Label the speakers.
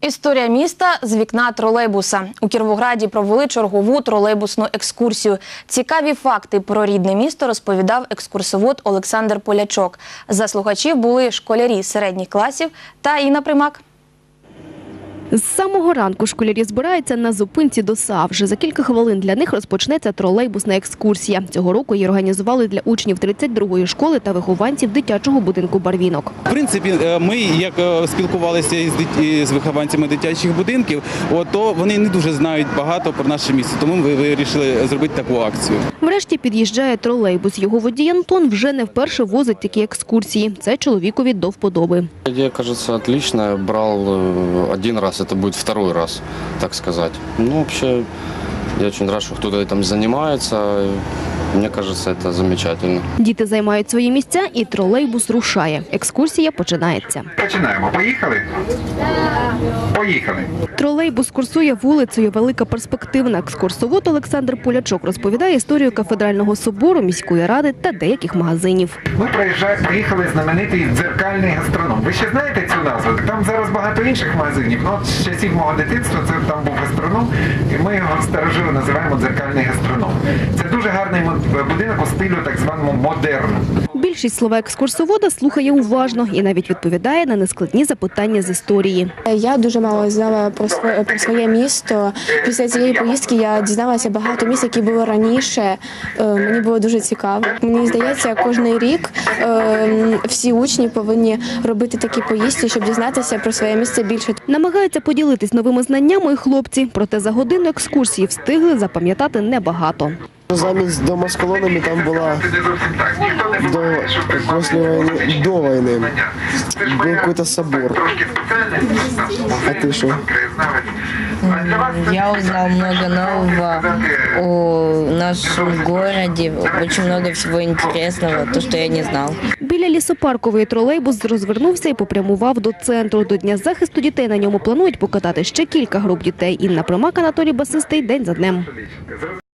Speaker 1: Історія міста з вікна тролейбуса. У Кіровограді провели чергову тролейбусну екскурсію. Цікаві факти про рідне місто розповідав екскурсовод Олександр Полячок. За слухачів були школярі середніх класів та Інна Примак.
Speaker 2: З самого ранку школярі збираються на зупинці до СА. Вже за кілька хвилин для них розпочнеться тролейбусна екскурсія. Цього року її організували для учнів 32-ї школи та вихованців дитячого будинку «Барвінок».
Speaker 3: В принципі, е, ми як е, спілкувалися із з вихованцями дитячих будинків, то вони не дуже знають багато про наше місто, тому ми вирішили зробити таку акцію.
Speaker 2: Врешті під'їжджає тролейбус. Його водій Антон вже не вперше возить такі екскурсії. Це чоловікові до вподоби.
Speaker 4: Идея, кажется, отличная. Брал э, один раз, это будет второй раз, так сказать. Ну, вообще, я очень рад, что кто-то этим занимается. Мне кажется, это замечательно.
Speaker 2: Діти займають свої місця і тролейбус рушає. Екскурсія починається.
Speaker 5: Починаємо. Поїхали? Поїхали.
Speaker 2: Тролейбус курсує вулицею Велика перспективна. Екскурсовод Олександр Полячок розповідає історію кафедрального собору, міської ради та деяких магазинів.
Speaker 5: Ми проїжджаємо, приїхали знаменитий дзеркальний гастроном. Ви ще знаєте цю назву? Там зараз багато інших магазинів. Ну, з часів мого дитинства це там був гастроном, і ми його старожили називаємо дзеркальний гастроном. Це дуже гарний будинок у стилю так званому модерну.
Speaker 2: Більшість слова екскурсовода слухає уважно і навіть відповідає на нескладні запитання з історії.
Speaker 6: Я дуже мало знала про своє про своє місто. Після цієї поїздки я дізналася багато місць, які було раніше. Е, Мені було дуже цікаво. Мені здається, кожен рік е, всі учні повинні робити такі поїздки, щоб дізнатися про своє місце більше.
Speaker 2: Намагаються поділитись новими знаннями і хлопці, проте за годину екскурсії встигли запам'ятати небагато.
Speaker 7: Замість дома з колонами там була
Speaker 5: Це не зовсім так. Ніхто не
Speaker 7: до
Speaker 5: знає, що це
Speaker 7: после войны, до войны
Speaker 5: Це ж
Speaker 7: был
Speaker 5: моя
Speaker 7: какой-то собор.
Speaker 5: трошки спеціальність. там, музей,
Speaker 7: А ти що?
Speaker 5: там, краєзнавець. А для вас це
Speaker 8: Я узнал много нового
Speaker 5: сказати,
Speaker 8: о нашем городе, очень много всего интересного, то, что я не знал.
Speaker 2: Біля лісопаркової тролейбус розвернувся і попрямував до центру. До Дня захисту дітей на ньому планують покатати ще кілька груп дітей. Інна Примак, Анатолій Басистий. День за днем.